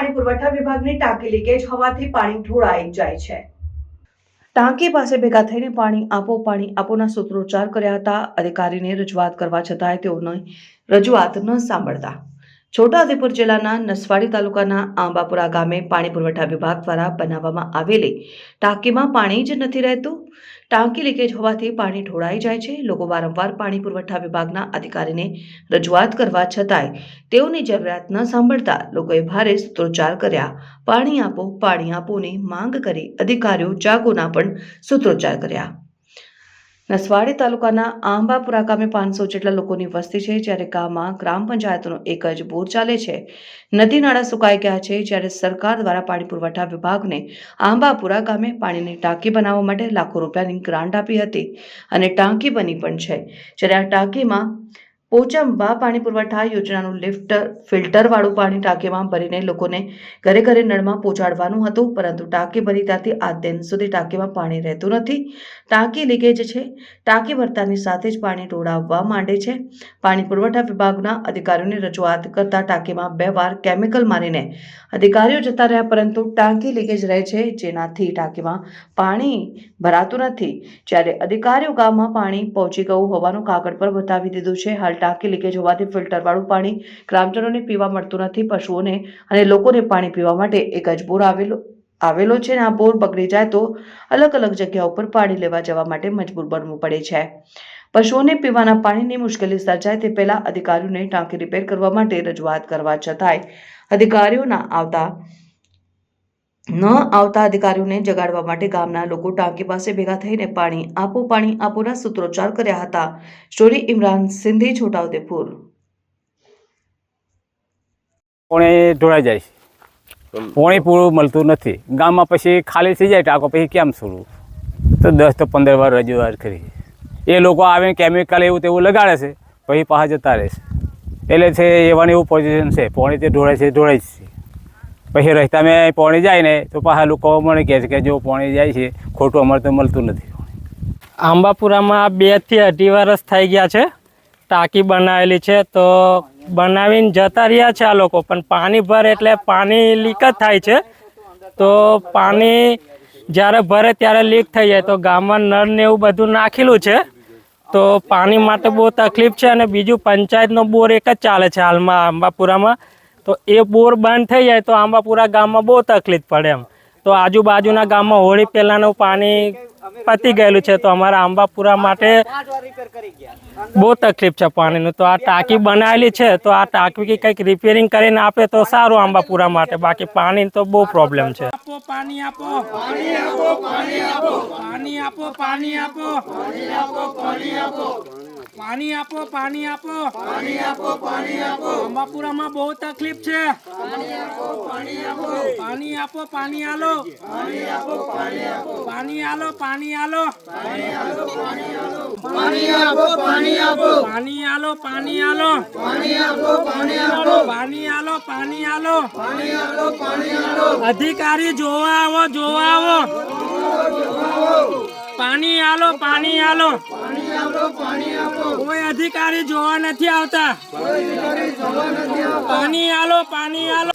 પાણી પુરવઠા વિભાગની ટાંકી લીકેજ હોવાથી પાણી ઢોળાઈ જાય છે. ટાંકી પાસે ભેગા થઈને પાણી આપો, પાણી આપોના સૂત્રોચ્ચાર કર્યા હતા. અધિકારીને રજૂઆત કરવા છતાંય તેઓની રજૂઆત ન સાંભળતા. છોટાઉદેપુર જિલ્લાના નસવાડી તાલુકાના આંબાપુરા ગામે પાણી પુરવઠા વિભાગ દ્વારા બનાવવામાં આવેલી ટાંકીમાં પાણી જ નથી રહેતું. ટાંકી લીકેજ હોવાથી પાણી ઢોળાઈ જાય છે. લોકો વારંવાર પાણી પુરવઠા વિભાગના અધિકારીને રજૂઆત કરવા છતાંય તેઓની જરૂરિયાત ન સાંભળતા લોકોએ ભારે સૂત્રોચ્ચાર કર્યા. પાણી આપો, પાણી આપોની માંગ કરી અધિકારીઓ જાગોના પણ સૂત્રોચ્ચાર કર્યા. નસવાડી તાલુકાના આંબાપુરા ગામે પાંચસો જેટલા લોકોની વસ્તી છે, જ્યારે ગામમાં ગ્રામ પંચાયતનો એક જ બોર ચાલે છે. નદી નાળા સુકાઈ ગયા છે, જ્યારે સરકાર દ્વારા પાણી પુરવઠા વિભાગને આંબાપુરા ગામે પાણીની ટાંકી બનાવવા માટે લાખો રૂપિયાની ગ્રાન્ટ આપી હતી અને ટાંકી બની પણ છે. જ્યારે આ ટાંકીમાં પોચંબા પાણી પુરવઠા યોજનાનું લિફ્ટ, ફિલ્ટરવાળું પાણી ટાંકીમાં ભરીને લોકોને ઘરે ઘરે નળમાં પહોંચાડવાનું હતું, પરંતુ ટાંકી ભરી ત્યાંથી આ દિન સુધી ટાંકીમાં પાણી રહેતું નથી. ટાંકી લીકેજ છે. ટાંકી ભરતાની સાથે જ પાણી ઢોળાવવા માંડે છે. પાણી પુરવઠા વિભાગના અધિકારીઓને રજૂઆત કરતા ટાંકીમાં બે વાર કેમિકલ મારીને અધિકારીઓ જતા રહ્યા, પરંતુ ટાંકી લીકેજ રહે છે, જેનાથી ટાંકીમાં પાણી ભરાતું નથી. જ્યારે અધિકારીઓ ગામમાં પાણી પહોંચી ગયું હોવાનું કાગળ પર બતાવી દીધું છે, હાલ ટાંકી લીકેજ હોવાથી ફિલ્ટરવાળું પાણી ગ્રામજનોને પીવા મળતું નથી, પશુઓને અને લોકોને પાણી પીવા માટે એક જ બોર આવેલો આવેલો છે અને આ બોર બગડી જાય તો અલગ અલગ જગ્યા ઉપર પાણી લેવા જવા માટે મજબૂર બનવું પડે છે. પશુઓને પીવાના પાણીની મુશ્કેલી સર્જાય તે પહેલા અધિકારીઓને ટાંકી રિપેર કરવા માટે રજૂઆત કરવા છતાંય અધિકારીઓના આવતા ન આવતા અધિકારીઓને જગાડવા માટે ગામના લોકો ટાંકી પાસે ભેગા થઈને પાણી આપો પાણી આપોના સૂત્રોચ્ચાર કર્યા હતા. સ્ટોરી ઇમરાન સિંધી છોટાઉદેપુર. પોણે ઢોળાઈ જાય. છે પાણી પૂરું મળતું નથી. ગામમાં પછી ખાલી થઈ જાય ટાંકો પછી કેમ છોડવું? તો દસ તો પંદર વાર રજૂઆત કરી. એ લોકો આવીને કેમિકલ એવું તેવું લગાડે છે પછી પાછા જતા રહેશે એટલે છે એવાની એવું પોઝિશન છે. પોણે તે ઢોળાય છે ઢોળાય જ છે. પછી રસ્તામાં પાણી જાય ને તો પાછા લોકો મને કહે છે કે જો પાણી જાય છે, ખોટું અમારે તો મળતું નથી આંબાપુરામાં બેથી અઢી વર્ષ થઈ ગયા છે. ટાંકી બનાવેલી છે તો બનાવીને જતા રહ્યા છે આ લોકો, પણ પાણી ભરે એટલે પાણી લીક જ થાય છે. તો પાણી જ્યારે ભરે ત્યારે લીક થઈ જાય, તો ગામમાં નળ ને એવું બધું નાખેલું છે. તો પાણી માટે બહુ તકલીફ છે અને બીજું પંચાયતનો બોર એક જ ચાલે છે હાલમાં આંબાપુરામાં. તો એ બોર બંધ થઈ જાય તો આંબાપુરા ગામમાં બહુ તકલીફ પડે એમ. તો આજુબાજુના ગામમાં હોળી પહેલાંનું પાણી પતી ગયેલું છે તો અમારા આંબાપુરા માટે બહુ તકલીફ છે પાણીનું. તો આ ટાંકી બનાવેલી છે તો આ ટાંકી કંઈક રિપેરિંગ કરીને આપે તો સારું આંબાપુરા માટે. બાકી પાણી તો બહુ પ્રોબ્લેમ છે. પાણી આપો. પાણી આપો પાણી આપો. પાણી આપો પાણી આપો. પાણી આપો પાણી આપો. પાણી આપો પાણી આપો. અંબાપુરામાં બહુ તકલીફ છે. પાણી આપો પાણી આપો. પાણી આપો પાણી આલો. પાણી આપો પાણી આપો. પાણી આલો પાણી આલો. પાણી આલો પાણી આલો. પાણી આપો પાણી આપો. પાણી આલો પાણી આલો. પાણી આપો પાણી આપો. પાણી આલો પાણી આલો. પાણી આલો પાણી આલો. અધિકારી જોવા આવો જોવા આવો. પાણી આલો પાણી આલો. પાણી કોઈ અધિકારી જોવા નથી આવતા. પાણી આલો પાણી આલો.